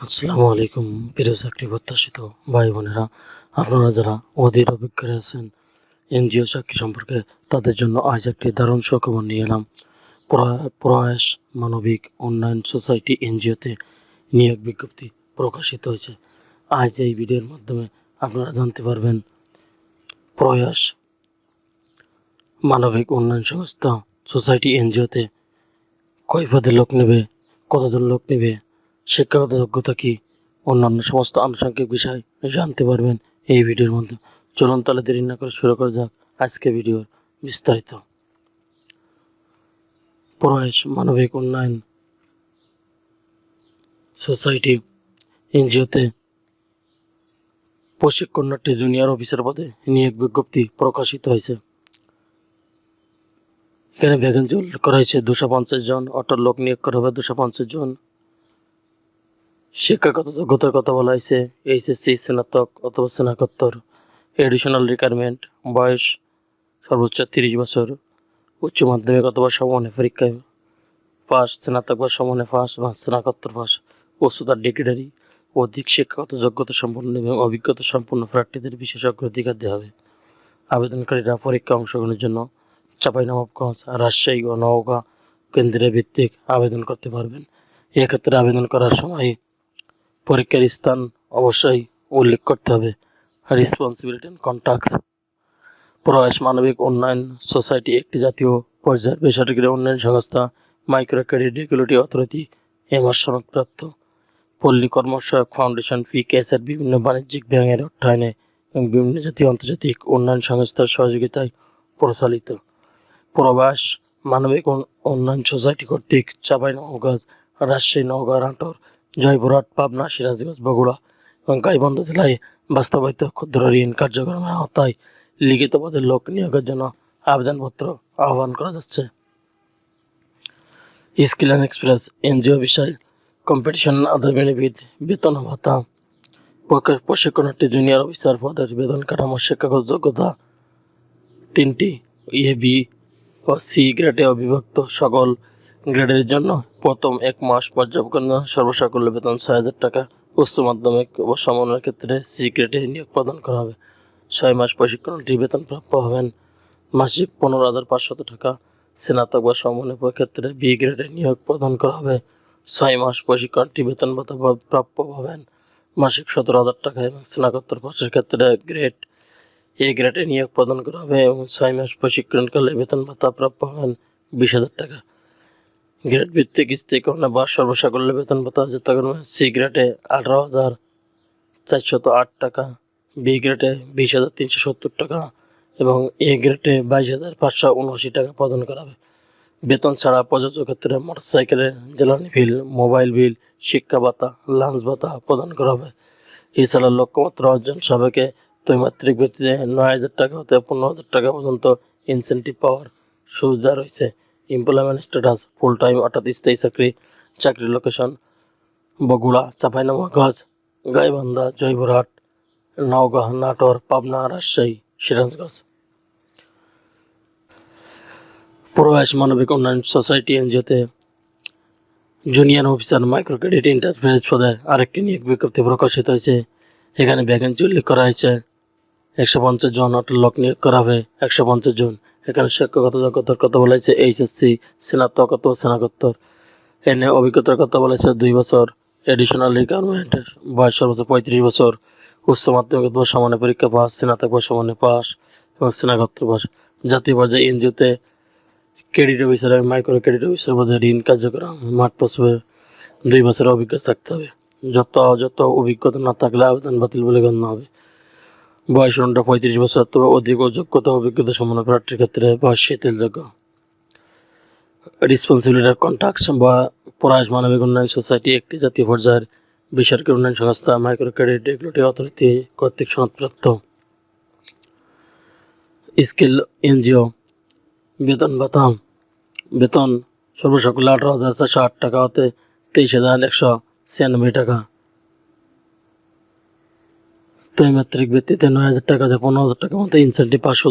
আসসালামু আলাইকুম, প্রিয় চাকরি প্রত্যাশিত ভাই বোনেরা, আপনারা যারা অধীর অভিজ্ঞরা আছেন, এনজিও চাকরি সম্পর্কে, তাদের জন্য আজ একটি দারুণ সুখবর নিয়ে এলাম। প্রয়া- প্রয়াস মানবিক উন্নয়ন সোসাইটি এনজিওতে নিয়োগ বিজ্ঞপ্তি প্রকাশিত হয়েছে। আজ এই ভিডিওর মাধ্যমে আপনারা জানতে পারবেন, প্রয়াস মানবিক উন্নয়ন সংস্থা সোসাইটি এনজিওতে কয় পদে লোক নেবে, কতজন লোক নেবে শিক্ষাগত যোগ্যতা কি? অন্যান্য সমস্ত আনুষঙ্গিক বিষয় জানতে পারবেন এই ভিডিওর মধ্যে। চলুন তাহলে দেরি না করে শুরু করা যাক আজকে ভিডিওর বিস্তারিত। প্রয়াস মানবিক উন্নয়ন সোসাইটি এনজিওতে প্রশিক্ষণার্থী জুনিয়র অফিসার পদে নিয়োগ বিজ্ঞপ্তি প্রকাশিত হয়েছে। এখানে ভ্যাকেন্সি উল্লেখ করা হয়েছে, দুশো পঞ্চাশ জন, অটো লোক নিয়োগ করা হবে, দুশো পঞ্চাশ জন। শিক্ষাগত যোগ্যতার কথা বলা হয়েছে এইচএসসি স্নাতক অথবা স্নাতকোত্তর। এডিশনাল রিকোয়ারমেন্ট বয়স সর্বোচ্চ তিরিশ বছর। উচ্চ মাধ্যমিক অথবা সমানে পরীক্ষায় পাস স্নাতক বা সমানে পাস বা স্নাতকোত্তর পাস উচ্চতার ডিগ্রি অধিক শিক্ষাগত যোগ্যতা সম্পন্ন এবং অভিজ্ঞতা সম্পন্ন প্রার্থীদের বিশেষ অগ্রাধিকার দেওয়া হবে। আবেদনকারীরা পরীক্ষা অংশগ্রহণের জন্য চাঁপাইনবাবগঞ্জ, রাজশাহী ও নওগাঁ কেন্দ্রে ভিত্তিক আবেদন করতে পারবেন। এক্ষেত্রে আবেদন করার সময় পরীক্ষার স্থান অবশ্যই উল্লেখ করতে হবে। রেসপন্সিবিলিটি অ্যান্ড কন্ট্যাক্ট প্রয়াস মানবিক উন্নয়ন সোসাইটি একটি জাতীয় পর্যায়ের বেসরকারি উন্নয়ন সংস্থা micro credit regulatory authority MRA সনদপ্রাপ্ত। Palli Karmasahayak foundation ফি কেসের বিভিন্ন বাণিজ্যিক ব্যাংকের অর্থায়নে এবং বিভিন্ন জাতীয় আন্তর্জাতিক উন্নয়ন সংস্থার সহযোগিতায় পরিচালিত। প্রবাস মানবিক উন- উন্নয়ন সোসাইটি কর্তৃক চাঁপাইনবাবগঞ্জ রাজশাহী নওগাঁ নাটোর জয়পুরহাট, পাবনা, সিরাজগঞ্জ, বগুড়া এবং গাইবান্ধ জেলায় বাস্তবায়িত ক্ষুদ্র ঋণ কার্যক্রমের আওতায় লিখিত পদের লোক নিয়োগের জন্য আবেদনপত্র আহ্বান করা যাচ্ছে। স্কিল অ্যান্ড এক্সপ্রেস এনজিও বিষয় কম্পিটিশন আদার বেনিফিট বেতন ভাতা। প্রশিক্ষণার্থী জুনিয়র অফিসার পদের বেতন কাঠামো, শিক্ষাগত যোগ্যতা তিনটি, এ, বি ও সি গ্রেডে অবিভক্ত সকল গ্রেডের জন্য প্রথম এক মাস পর্যবেক্ষণ সর্বসাকুল্য বেতন ছয় হাজার টাকা উচ্চ মাধ্যমিক ও সমন্বয়ের ক্ষেত্রে সি নিয়োগ প্রদান করা হবে। ছয় মাস প্রশিক্ষণটি বেতন প্রাপ্য হবেন। মাসিক পনেরো হাজার পাঁচশত টাকা স্নাতক বা সমন্বয় ক্ষেত্রে বি গ্রেডে নিয়োগ প্রদান করা হবে। ছয় মাস প্রশিক্ষণটি বেতন ভাতা প্রাপ্য হবেন। মাসিক সতেরো হাজার টাকা এবং স্নাতকোত্তর পাশের ক্ষেত্রে গ্রেড এ গ্রেডে নিয়োগ প্রদান করা হবে এবং ছয় মাস প্রশিক্ষণকালে বেতন ভাতা প্রাপ্য হবেন বিশ হাজার টাকা। গ্রেড ভিত্তিক কিস্তি স্থিতিকরণে বা সর্বসাকল্য বেতন ভাতা যথাক্রমে সি গ্রেডে আঠারো হাজার চারশত আট টাকা বি গ্রেডে বিশ হাজার তিনশো সত্তর টাকা এবং এ গ্রেডে বাইশ হাজার পাঁচশো উনআশি টাকা প্রদান করা হবে। বেতন ছাড়া প্রযোজ্য ক্ষেত্রে মোটরসাইকেলের জ্বালানি বিল, মোবাইল বিল, শিক্ষা ভাতা, লাঞ্চ ভাতা প্রদান করা হবে। এছাড়া লক্ষ্যমাত্রা অর্জন সবাইকে ত্রৈমাত্রিক ভিত্তিতে নয় হাজার টাকা হতে পনেরো হাজার টাকা পর্যন্ত ইনসেন্টিভ পাওয়ার সুবিধা রয়েছে। এমপ্লয়মেন্ট স্ট্যাটাস ফুল টাইম অর্থাৎ স্থায়ী চাকরি চাকরির location Bogura, Chapainawabganj, Gaibandha, Joypurhat, Naogaon, Natore, Pabna, Rajshahi, Sirajganj. Proyas Manabik Unnayan society এনজিওতে junior officer micro credit enterprise পদে আরেকটি নিয়োগ বিজ্ঞপ্তি প্রকাশিত হয়েছে। এখানে ভ্যাকেন্সি উল্লেখ করা হয়েছে। একশো পঞ্চাশ জন অটো লোক নিয়োগ করা হবে। একশো পঞ্চাশ জন এখানে শিক্ষাগত যোগ্যতার কথা বলা হয়েছে এইচএসসি স্নাতক অথবা স্নাতকোত্তর। এনে অভিজ্ঞতার কথা বলা হয়েছে দুই বছর এডিশনাল রিকোয়ারমেন্ট বয়স সর্বোচ্চ পঁয়ত্রিশ বছর, উচ্চ মাধ্যমিক অথবা সমানে পরীক্ষা পাস স্নাতক বা সমানে পাস এবং স্নাতকোত্তর পাস জাতীয় পর্যায়ে এনজিওতে ক্রেডিট অফিসার এবং মাইক্রো ক্রেডিট অফিসার পদে ঋণ কার্যক্রম, মাঠ প্রসবে দুই বছরের অভিজ্ঞতা থাকতে হবে। যত যত অভিজ্ঞতা না থাকলে আবেদন বাতিল বলে গণ্য হবে। বয়স অনুটা পঁয়ত্রিশ বছর, তবে অধিক ও যোগ্যতা অভিজ্ঞতা সম্পন্ন প্রার্থীর ক্ষেত্রে বয়স শিথিলযোগ্য রেসপন্সিবিলিটি কন্ট্রাক্ট বা পরাজ মানবিক উন্নয়ন সোসাইটি একটি জাতীয় পর্যায়ের বেসরকারি উন্নয়ন সংস্থা মাইক্রো ক্রেডিট রেগুলেটরি অথরিটি কর্তৃক সনদপ্রাপ্ত। স্কিল এনজিও বেতন ভাতা বেতন সর্বসকল আঠারো হাজার চারশো আট টাকা হতে তেইশ হাজার একশো ছিয়ানব্বই টাকা। ত্রৈমাত্রিক ভিত্তিতে নয় হাজার টাকা থেকে পনেরো হাজার টাকার মতো ইনসেন্টিভ পাঁচশো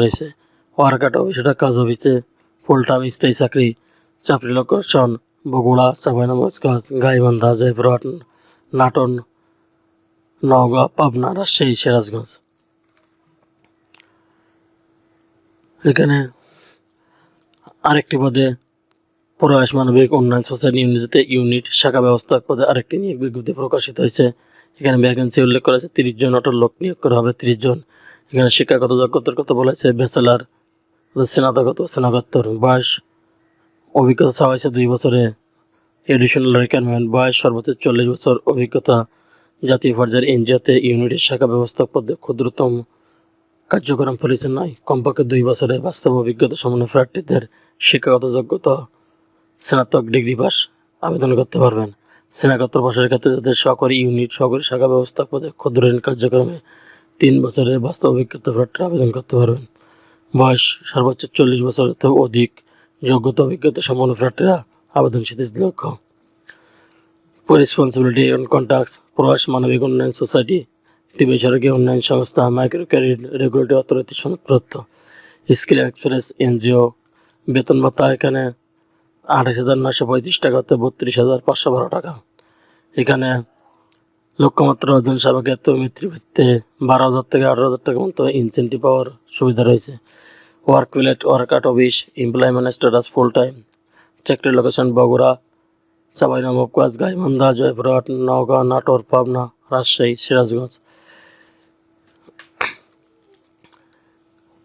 রয়েছে ওয়ার্কাট অফিসে কাজ অফিসে ফুল টাইম স্থায়ী চাকরি চাকরি লোকেশন বগুড়া, চাঁপাইনবাবগঞ্জ, গাইবান্ধা, জয়পুরহাট, নাটোর, নওগাঁ, পাবনা, রাজশাহী, সিরাজগঞ্জ। এখানে আরেকটি পদে প্রয়াস মানবিক উন্নয়ন সোসাইটি ইউনিট শাখা ব্যবস্থাপক পদে আরেকটি নিয়োগ বিজ্ঞপ্তি প্রকাশিত হয়েছে। এখানে ভ্যাকেন্সি উল্লেখ করা আছে, তিরিশ জন অটো লোক নিয়োগ করা হবে, তিরিশ জন। এখানে শিক্ষাগত যোগ্যতার কথা বলা হয়েছে, ব্যাচেলার স্নাতকত স্নাতকোত্তর, বয়স অভিজ্ঞতা চাওয়া হয়েছে দুই বছরে। এডিশনাল রিকোয়ারমেন্ট বয়স সর্বোচ্চ চল্লিশ বছর, অভিজ্ঞতা জাতীয় পর্যায়ের এনজিওতে, ইউনিটের শাখা ব্যবস্থাপক পদে ক্ষুদ্রতম কার্যক্রম পরিচালনায় কমপক্ষে দুই বছরে বাস্তব অভিজ্ঞতা সমন্বয় প্রার্থীদের শিক্ষাগত যোগ্যতা স্নাতক ডিগ্রি পাস আবেদন করতে পারবেন। স্নাতকোত্তর পাশের ক্ষেত্রে যাদের সহকারী ইউনিট, সহকারী শাখা ব্যবস্থাপক পদে ক্ষুদ্র ঋণ কার্যক্রমে তিন বছরের বাস্তব অভিজ্ঞতা প্রার্থীরা আবেদন করতে পারবেন। বয়স সর্বোচ্চ চল্লিশ বছর অধিক। যোগ্যতা, অভিজ্ঞতা সম্পন্ন প্রার্থীরা আবেদন শিথিল লক্ষ্য। রেসপন্সিবিলিটি অন কন্ট্যাক্টস, প্রবাস, মানবিক উন্নয়ন সোসাইটি, একটি বেসরকারি উন্নয়ন সংস্থা, মাইক্রো ক্রেডিট রেগুলেটরি অথরিটি সনদপ্রাপ্ত। স্কিল এক্সপ্রেস, এনজিও, বেতন ভাতা এখানে আঠাশ হাজার নশো পঁয়ত্রিশ টাকা হতে বত্রিশ হাজার পাঁচশো বারো টাকা। এখানে লক্ষ্যমাত্রা অর্জন সেবাকে মৃত্যুভিত্তিতে বারো হাজার থেকে আঠারো হাজার টাকা মতো ইনসেন্টিভ পাওয়ার সুবিধা রয়েছে। Work relate work out office employment status full time চাকরির লোকেশন বগুড়া চাঁপাইনবাবগঞ্জ গাইবান্ধা, জয়পুরহাট, নওগাঁ, নাটোর, পাবনা, রাজশাহী, সিরাজগঞ্জ।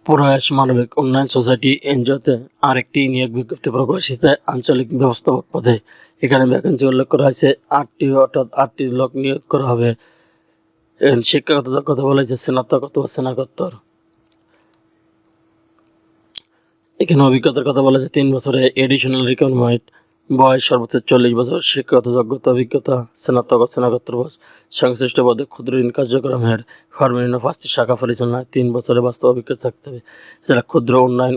প্রয়াস মানবিক উন্নয়ন সোসাইটি এনজিওতে আরেকটি নিয়োগ বিজ্ঞপ্তি প্রকাশিত আঞ্চলিক ব্যবস্থাপক পদে এখানে ভ্যাকেন্সি উল্লেখ করা হয়েছে, আটটি অর্থাৎ আটটি লোক নিয়োগ করা হবে। শিক্ষাগত যোগ্যতা বলা হয়েছে স্নাতকত বা স্নাতকোত্তর। এখানে অভিজ্ঞতার কথা বলা হয়েছে, তিন বছরে এডিশনাল রিকোয়ারমেন্ট বয়স সর্বোচ্চ চল্লিশ বছর, শিক্ষাগত যোগ্যতা, অভিজ্ঞতা, স্নাতক স্নাতকোত্তর বয়স। সংশ্লিষ্ট পদে ক্ষুদ্র ঋণ কার্যক্রমের সর্বনিম্ন পাঁচটি শাখা পরিচালনায় তিন বছরের বাস্তব অভিজ্ঞতা থাকতে হবে। এছাড়া ক্ষুদ্র উন্নয়ন,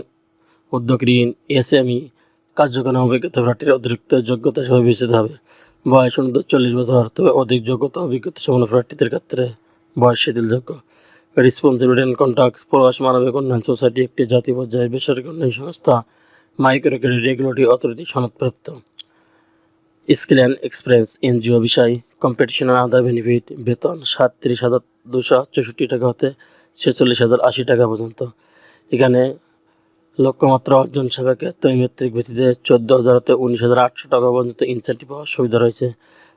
উদ্যোগ ঋণ, এসএমই কার্যক্রম অভিজ্ঞতা প্রার্থীর অতিরিক্ত যোগ্যতা হিসেবে বিবেচিত হবে। বয়স অনুযায়ী চল্লিশ বছর তবে অধিক যোগ্যতা, অভিজ্ঞতা সম্পন্ন প্রার্থীদের ক্ষেত্রে বয়স শিথিলযোগ্য। রেসপন্সিবিলিটি অ্যান্ড কন্ট্যাক্ট প্রবাস, মানবিক উন্নয়ন সোসাইটি একটি জাতীয় পর্যায়ে বেসরকারি উন্নয়ন সংস্থা। মাইক্রো ক্রেডিট রেগুলেটরি অথরিটি সনদপ্রাপ্ত। স্কিল অ্যান্ড এক্সপিরিয়েন্স এনজিও বিষয় কম্পিটিশন আদার বেনিফিট, বেতন সাতত্রিশ হাজার দুশো চৌষট্টি টাকা হতে ছেচল্লিশ হাজার আশি টাকা পর্যন্ত। এখানে লক্ষ্যমাত্রা অর্জন সেবাকে ত্রৈমাত্রিক ভিত্তিতে চোদ্দ হাজার হতে উনিশ হাজার আটশো টাকা পর্যন্ত ইনসেন্টিভ পাওয়ার সুবিধা রয়েছে।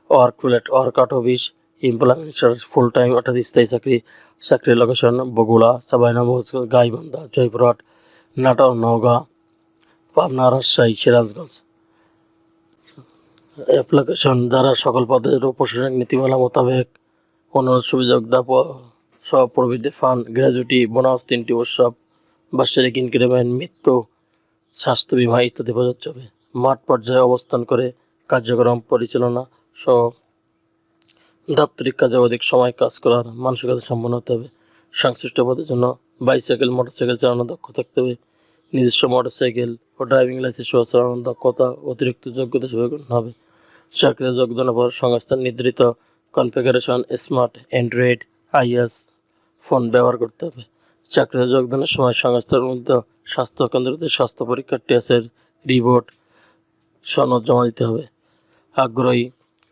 Work relate work out office employment full time অর্থাৎ স্থায়ী চাকরি, চাকরির লোকেশন বগুড়া চাবাইনবাবগঞ্জ গাইবান্ধা, জয়পুরহাট, নাটোর, নওগাঁ পাবনা রাজশাহী, সিরাজগঞ্জ। অ্যাপ্লিকেশন যারা সকল পদের প্রশাসনিক নীতিমালা মোতাবেক অনুরোধ সুযোগ দাপ সব প্রভৃতি ফান্ড গ্র্যাজুইটি, বোনাস, তিনটি উৎসব, বাৎসরিক ইনক্রিমেন্ট, মৃত্যু, স্বাস্থ্য বীমা ইত্যাদি প্রযোজ্য হবে মাঠ পর্যায়ে অবস্থান করে কার্যক্রম পরিচালনা সহ দাপ্তরিক কাজে অধিক সময় কাজ করার মানসিকতা সম্পন্ন হতে হবে। সংশ্লিষ্ট পদের জন্য বাইসাইকেল, মোটরসাইকেল চালানোর দক্ষ থাকতে হবে। নিজস্ব মোটরসাইকেল ও ড্রাইভিং লাইসেন্স সহ দক্ষতা অতিরিক্ত যোগ্যতা হিসেবে হবে। চাকরিতে যোগদানের পর সংস্থার নির্ধারিত configuration, smart android, iOS phone ব্যবহার করতে হবে। চাকরিতে যোগদানের সময় সংস্থার মধ্যে স্বাস্থ্য কেন্দ্রতে স্বাস্থ্য পরীক্ষার টেস্টের রিপোর্ট, সনদ জমা দিতে হবে। আগ্রহী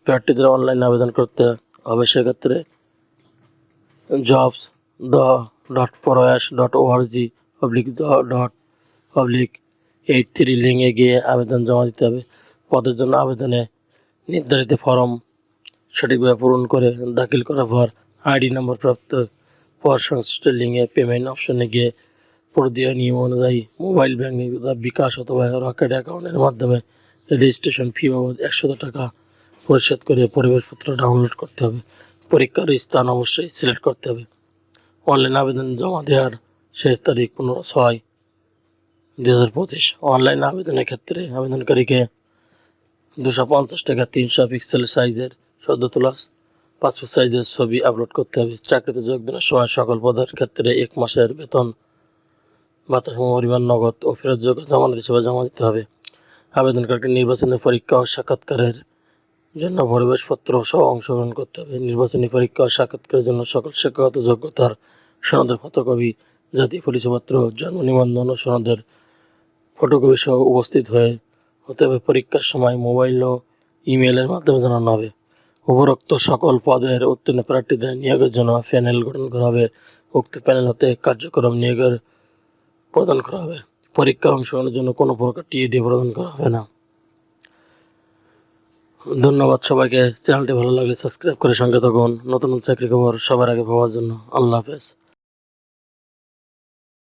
প্রার্থীদের অনলাইন আবেদন করতে হবে। সেক্ষেত্রে jobs the dot Proyas dot org public dot public eight three লিঙ্কে গিয়ে আবেদন জমা দিতে হবে। পদের জন্য আবেদনে নির্ধারিত ফর্ম সঠিকভাবে পূরণ করে দাখিল করার পর আইডি নম্বর প্রাপ্ত পর সংশ্লিষ্ট লিঙ্কে পেমেন্ট অপশনে গিয়ে প্রদীয় নিয়ম অনুযায়ী মোবাইল ব্যাঙ্কিং তথা বিকাশ অথবা রকেট অ্যাকাউন্টের মাধ্যমে রেজিস্ট্রেশন ফি বাবদ একশো টাকা পরিশোধ করে পরিবেশপত্র ডাউনলোড করতে হবে। পরীক্ষার স্থান অবশ্যই সিলেক্ট করতে হবে। অনলাইন আবেদন জমা দেওয়ার শেষ তারিখ পনেরো ছয় হাজার পঁচিশ অনলাইন আবেদনের ক্ষেত্রে আবেদনকারীকে দুশো পঞ্চাশ টাকা, তিনশো পিক্সেল সাইজের সদ্য তোলা পাসপোর্ট সাইজের ছবি আপলোড করতে হবে। চাকরিতে যোগদানের সময় সকল পদের ক্ষেত্রে এক মাসের বেতন, ভাতা পরিমাণ নগদ ও ফেরতযোগ্য জমানত হিসেবে জমা দিতে হবে। আবেদনকারীকে নির্বাচনী পরীক্ষা ও সাক্ষাৎকারের জন্য পরিবেশপত্র সহ অংশগ্রহণ করতে হবে। নির্বাচনী পরীক্ষা ও সাক্ষাৎকারের জন্য সকল শিক্ষাগত যোগ্যতার সনদের ফটোকপি জাতীয় পরিচয়পত্র, জন্ম নিবন্ধন ও সনদের ফটোকপি সহ উপস্থিত হয়ে হতে হবে পরীক্ষার সময় মোবাইল ও ইমেলের মাধ্যমে জানানো হবে। উপরোক্ত সকল পদের উত্তীর্ণ প্রার্থীদের নিয়োগের জন্য প্যানেল গঠন করা হবে। উক্ত প্যানেল হতে কার্যক্রম নিয়োগের প্রদান করা হবে। পরীক্ষা অংশগ্রহণের জন্য কোনো প্রকার টিএডি প্রদান করা হবে না। ধন্যবাদ সবাইকে। চ্যানেলটি ভালো লাগলে সাবস্ক্রাইব করে সঙ্গে থাকুন। নতুন নতুন চাকরি খবর সবার আগে পাওয়ার জন্য। আল্লাহ হাফেজ।